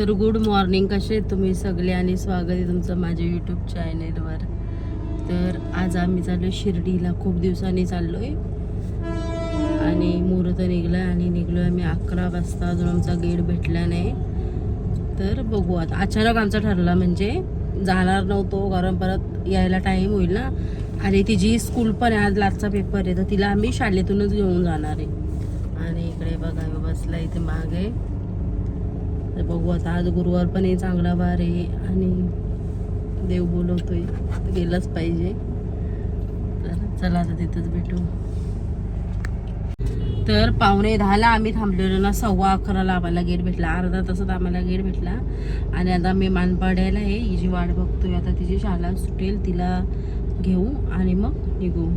तर good morning कसे आहेत तुम्ही सगळे? आणि स्वागत आहे तुमचं माझ्या यूट्यूब चॅनेलवर तर आज आम्ही चाललो शिर्डीला. खूप दिवसांनी चाललो आहे आणि मुहूर्त निघला आणि निघलो आम्ही अकरा वाजता. अजून आमचा गेट भेटला नाही. तर बघू आता. अचानक आमचा ठरला म्हणजे जाणार नव्हतो कारण परत यायला टाईम होईल ना. आणि तिची स्कूल पण आहे. आज लास्टचा पेपर आहे. तर तिला आम्ही शाळेतूनच घेऊन जाणार आहे. आणि इकडे बघा बसला इथे मागे. तर बघू आता आज गुरुवार पण आहे चांगला वार आहे आणि देव बोलवतोय गेलंच पाहिजे. तर चला आता तिथंच भेटू. तर पावणे दहाला आम्ही थांबलेलो ना सव्वा अकराला आम्हाला गेट भेटला. अर्धा तासात आम्हाला गेट भेटला. आणि आता मी मानपाड्याला आहे हिची वाट बघतोय. आता तिची शाळा सुटेल तिला घेऊ आणि मग निघू.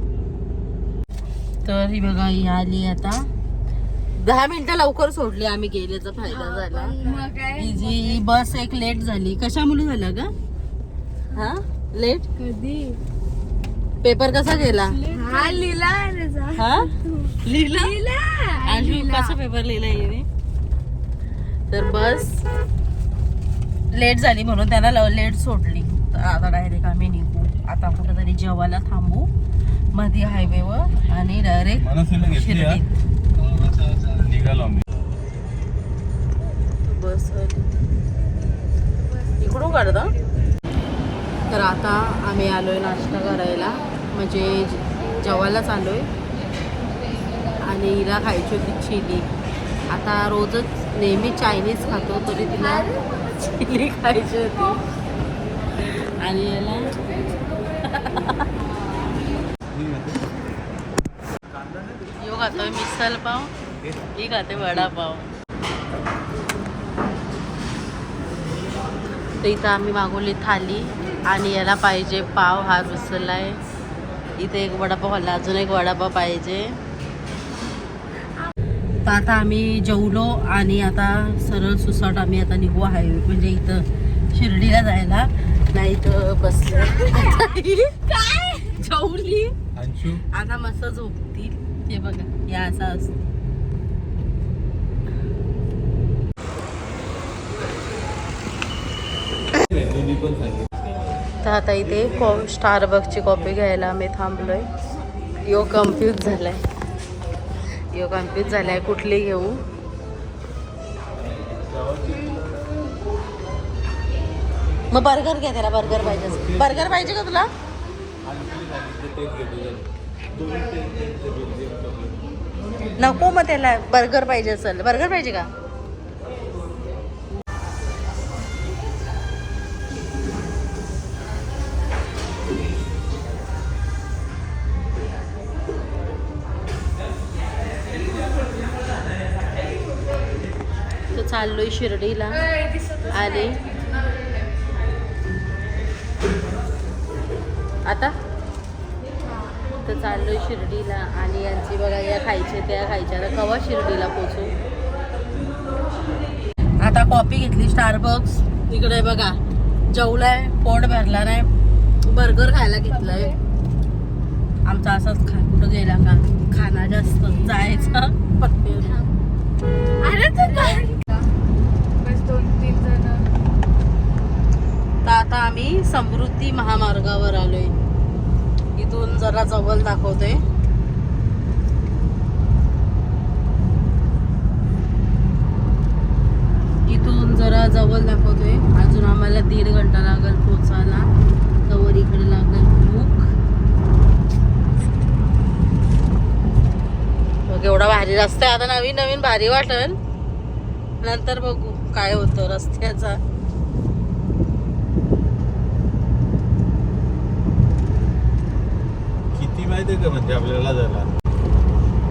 तर ही बघा ही आली आता. दहा मिनिटं लवकर सोडली आम्ही गेल्याचा फायदा झाला. ही जी ही बस एक लेट झाली. कशामुळे झाला का हा? लेट? कधी? पेपर कसा गेला? हा लिहिला हा? लिहिला? आणि कसा पेपर लिहिला हिने? तर बस लेट झाली म्हणून त्याला लेट सोडली. तर आता डायरेक्ट आम्ही निघू. आता कुठेतरी जेवायला थांबू. मध्ये हायवेवर आणि डायरेक्ट मनसेला घेतली हा? शिर्डीत. निघालो आम्ही. बस इकडून काढता तर आता आम्ही आलोय नाश्ता करायला. म्हणजे जेवायलाच आलोय. आणि हिला खायची होती चिली. आता रोजच नेहमी चायनीज खातो तरी तिला चिली खायची होती. आणि याला यो खातोय मिसल पाव. ही खाते वडापाव. तर इथं आम्ही मागवली थाली आणि याला पाहिजे पाव हा रुसलाय. इथे एक वडापाव खाल्ला अजून एक वडापाव पाहिजे. तर आता आम्ही जेवलो आणि आता सरळ सुसाट आम्ही आता निघू हायवे म्हणजे इथं शिर्डीला जायला. नाही तर बसलो. काय? जेवली. आता मस्त झोपतील. हे बघा या असं असतं मी पण सांगितलं तर आता इथे कॉ स्टारबक्सची कॉपी घ्यायला आम्ही थांबलोय. यो कन्फ्यूज झालाय. यो कन्फ्यूज झालाय कुठली घेऊ? मग बर्गर घ्या त्याला बर्गर पाहिजे बर्गर पाहिजे का तुला? नको मग त्याला बर्गर पाहिजे असेल. बर्गर पाहिजे का? चाललोय शिर्डीला. आणि? आता? तर चाललोय शिर्डीला आणि यांची बघा या खायचे त्या खायच्या. आता कवा शिर्डीला पोचू आता कॉफी घेतली स्टारबक्स. तिकडे बघा जेवलाय पोट भरला नाही बर्गर खायला घेतलाय. आमचा असाच खा कुठं गेला का? खाना जास्त जायचा अरे तू बस दोन तीन जण तर आता आम्ही समृद्धी महामार्गावर आलोय. इथून जरा जवळ दाखवते. इथून जरा जवळ दाखवतोय अजून आम्हाला दीड घंटा लागेल पोचायला. तवर इकडे लागेल भूक. एवढा भारी रस्ता आहे. आता नवीन नवीन भारी वाटेल. नंतर बघू काय होतं रस्त्याचा किती माहिती आहे का म्हणजे आपल्याला झाला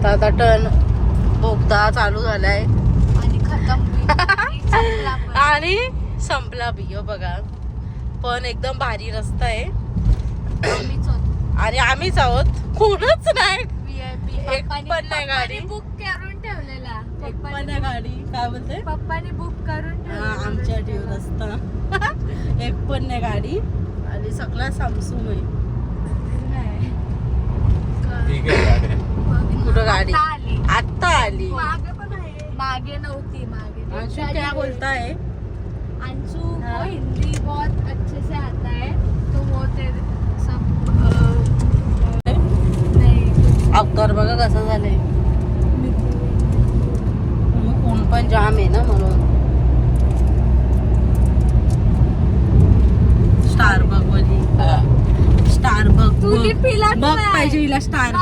तर आता टर्न बोगदा चालू झालाय. आणि खतम. आणि संपला बी हो बघा. पण एकदम भारी रस्ता आहे. आणि आम्हीच आहोत. कोणच नाही. एक पप्पानी- पण नाही गाडी. पप्पानी बुक करून ठेवलेला. एक पण नाही गाडी. काय बोलते? पप्पानी बुक करून आमच्या ठेव रस्ता. एक पण नाही गाडी. आणि सगळा सामसूम आहे. ठीक कुठं गाडी? आत्ता आली. मागे पण आहे. मागे नव्हती मागे. क्या बोलता है अंशु हिंदी बहुत अच्छे से आता आहे तो बहुत ते सब अ, नाही. अवतार बघा कसं झालंय. मग ऊन पण जाम आहे ना म्हणून. स्टार बघवली स्टार पिलाच मग. पाहिजे हिला स्टार.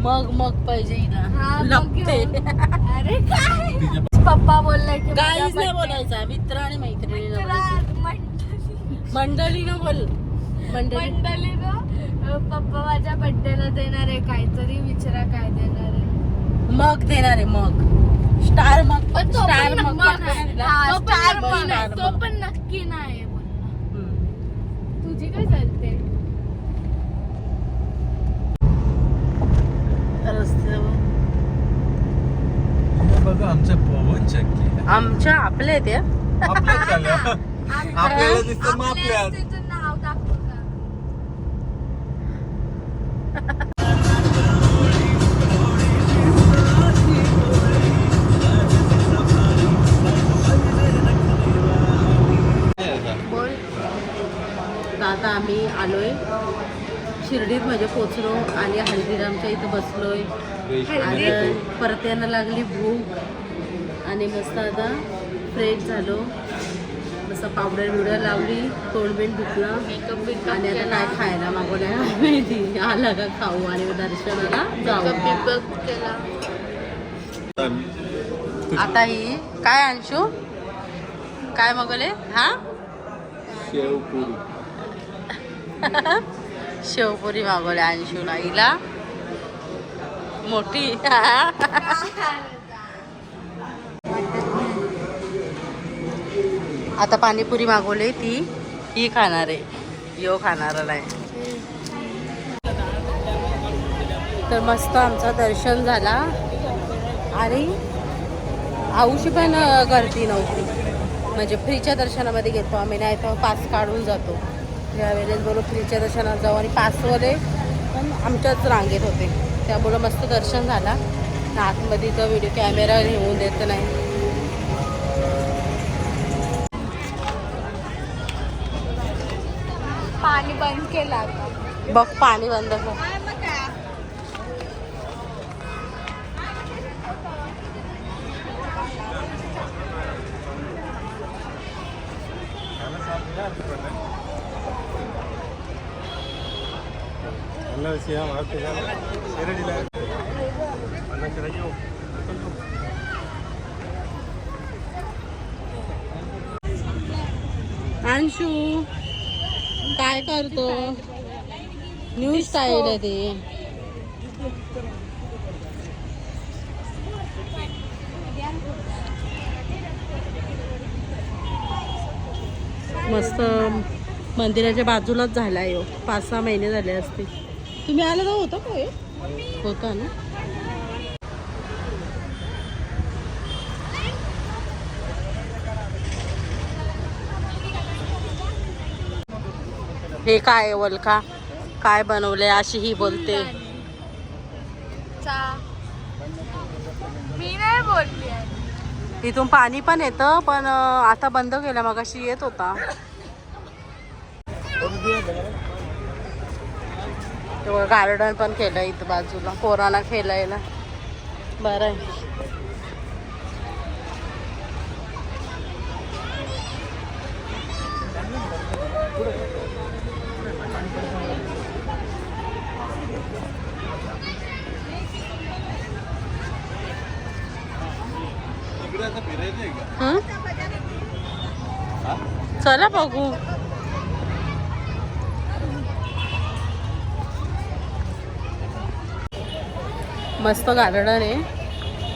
मग मग पाहिजे हा, हिला मग लपते. घेऊ. अरे काय? पप्पा बोलले की काहीच नाही बोलायचा. मित्र आणि मैत्रिणीला मित्रा- बोलायचं. मंडळी- मंडळीनं बोल. मंडळी. मंडळीनं पप्पा माझ्या बर्थडेला देणार आहे. काहीतरी विचारा काय देणार आहे. मग देणार आहे मग. स्टार मग. स्टार मग. स्टार. तो पण नक्की नाही. बोलला. हम्म. तुझी काय चालते रस्त्यावर हे बघा आमचं पवन चक्की आमच्या आपल्या ते आपल्याच झालं आपल्याला दिसतं मग आपल्या आता आम्ही आलोय. शिर्डीत म्हणजे पोचलो आणि हल्दीरामच्या इथं बसलोय. आणि परत यांना लागली भूक. आणि मस्त आता फ्रेश झालो. मस्त पावडर बिवडर लावली तोंड बिंड धुतला. आणि आता काय खायला मागवल्या माहिती आला का खाऊ आणि दर्शनाला जाऊ. केला. आता ही काय अंशू? काय मागवले हा? शेवपुरी. शेवपुरी मागवल्या अंशूला आईला मोठी. आता पाणीपुरी मागवली ती. ही खाणार आहे. यो खाणार नाही. तर मस्त आमचं दर्शन झाला. आणि आऊशी पण गर्दी नव्हती. म्हणजे फ्रीच्या दर्शनामध्ये घेतो आम्ही नाही तर पास काढून जातो. त्यावेळेस बरोबर फ्रीच्या दर्शनात जाऊ. आणि पासवाले पण आमच्याच रांगेत होते. त्यामुळं मस्त दर्शन झाला. आतमध्ये तर व्हिडिओ कॅमेरा घेऊन देत नाही. पाणी बंद केला. बघ पाणी बंद कर. अंशू काय करतो? न्यू स्टाईल आहे ते. मस्त मंदिराच्या बाजूलाच झाला आहे हो. पाच सहा महिने झाले असते तुम्ही आला तर होता का? होता ना. हे काय वलका काय बनवलंय अशी ही बोलते. चा. मी नाही बोलली आहे. इथून पाणी पण येतं पण आता बंद केलं मग अशी येत होता. गार्डन पण केलं इथं बाजूला. पोरांना खेळायला. बरं आहे? चला बघू. मस्त गार्डन आहे.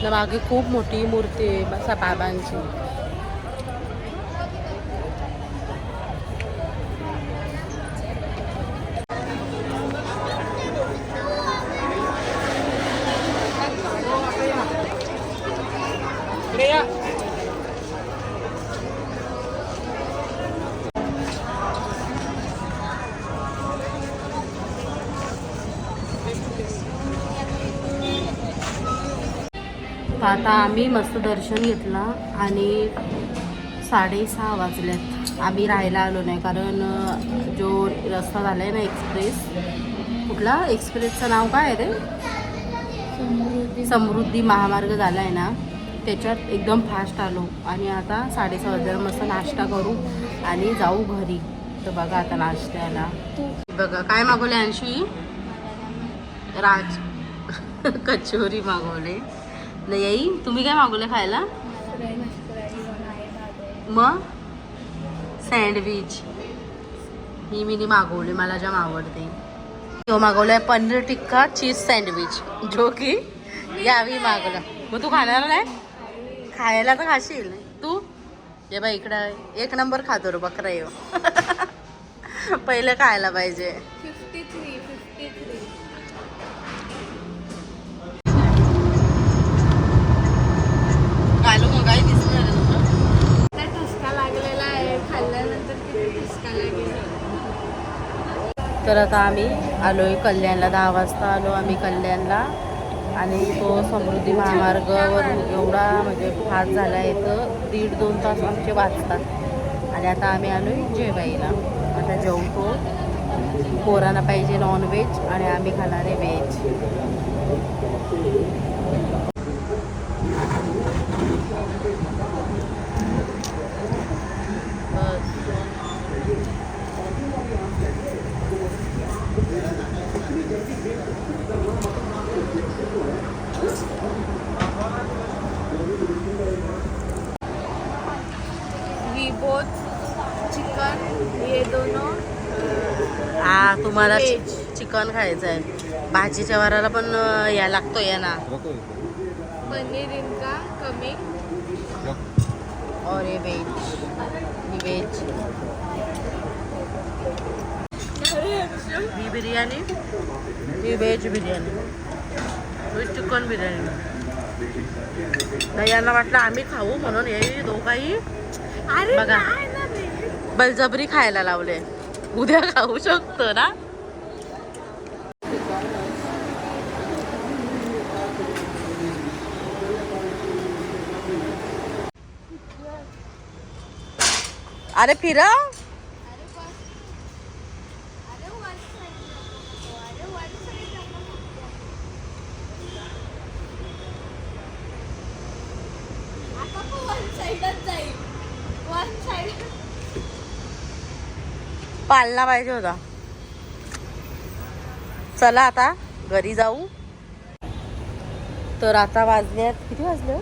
न मागे खूप मोठी मूर्ती आहे बसा बाबांची. तर आता आम्ही मस्त दर्शन घेतलं आणि साडेसहा वाजल्यात आम्ही राहायला आलो नाही कारण जो रस्ता झाला आहे ना एक्सप्रेस कुठला? एक्सप्रेसचं नाव काय आहे रे समृद्धी. महामार्ग झाला आहे ना त्याच्यात एकदम फास्ट आलो. आणि आता साडेसहा वाजता मस्त नाश्ता करू आणि जाऊ घरी. तर बघा आता नाश्त्याला. बघा काय मागवले अंशी राज. कचोरी मागवले. नाही आई तुम्ही काय मागवलं खायला? मग? सँडविच ही मी मागवली मला जाम आवडते. तो मागवलाय पनीर टिक्का चीज सँडविच जो की यावी मागवला. मग तू खाणार नाही? खायला तर खाशील. तू? ये बाई इकडं. एक नंबर खातो रे बकरा येऊ पहिलं खायला पाहिजे. तर आता आम्ही आलो आहे कल्याणला दहा वाजता आलो आम्ही कल्याणला. आणि तो समृद्धी महामार्गावर एवढा म्हणजे फास्ट झाला आहे तर दीड दोन तास आमचे वाचतात. आणि आता आम्ही आलो आहे जेवायला आता जेवतो. पोरांना पाहिजे नॉनव्हेज आणि आम्ही खाणार आहे व्हेज वी बोथ चिकन ये दोनों हा तुम्हाला. चिकन खायचं आहे. भाजीच्या वाराला पण या लागतो या ना. पनीर इनका कमी. और ये वेज. ही वेज. ही बिर्याणी. ही व्हेज बिर्याणी. चिकन बिर्याणी. नाही यांना वाटलं आम्ही खाऊ म्हणून हे दोघाही बघा. नाही ना रे. बळजबरी खायला लावले. उद्या खाऊ शकतो ना अरे फिरा अरे बस. अरे one side नको. अरे one side नको. आता पण one side च जाईल. अरे side. पाळला पाहिजे होता. चला आता घरी जाऊ. तर आता वाजल्यात किती वाजले?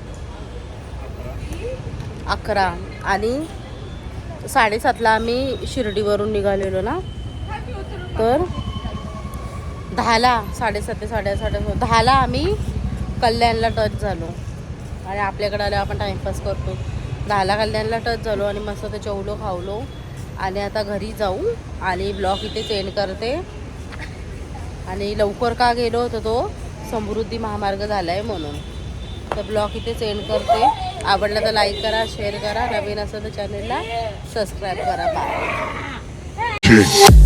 अकरा. आणि साडेसातला आम्ही शिर्डीवरून निघालेलो ना. तर दहाला साडेसात ते साडे साडे दहाला आम्ही कल्याणला टच झालो. आणि आपल्याकडे आले आपण टाईमपास करतो. दहाला कल्याणला टच झालो आणि मस्त ते जेवलो खावलो. आणि आता घरी जाऊ आणि ब्लॉग इथे एंड करते. आणि लवकर का गेलो होतो तो? समृद्धी महामार्ग झाला आहे म्हणून. तर ब्लॉग इथेच एंड करते. आवडला तर लाईक करा शेअर करा. नवीन असं तर चॅनेलला सबस्क्राईब करा. बाय